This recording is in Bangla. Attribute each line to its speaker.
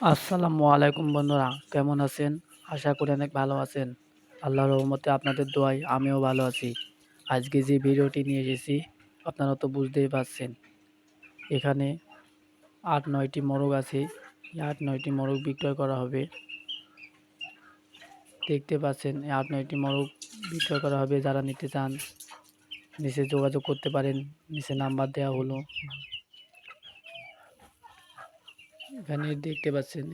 Speaker 1: আসসালামু আলাইকুম বন্ধুরা, কেমন আছেন? আশা করি অনেক ভালো আছেন। আল্লাহর রহমতে আপনাদের দোয়ায় আমিও ভালো আছি। আজকে যে ভিডিওটি নিয়ে এসেছি, আপনারা তো বুঝতেই পারছেন। এখানে আট নয়টি মোরগ আছে। আট নয়টি মোরগ বিক্রয় করা হবে। দেখতে পাচ্ছেন, এই আট নয়টি মোরগ বিক্রয় করা হবে। যারা নিতে চান, নিচে যোগাযোগ করতে পারেন। নিচে নাম্বার দেওয়া হলো। এখানে দেখতে পাচ্ছেন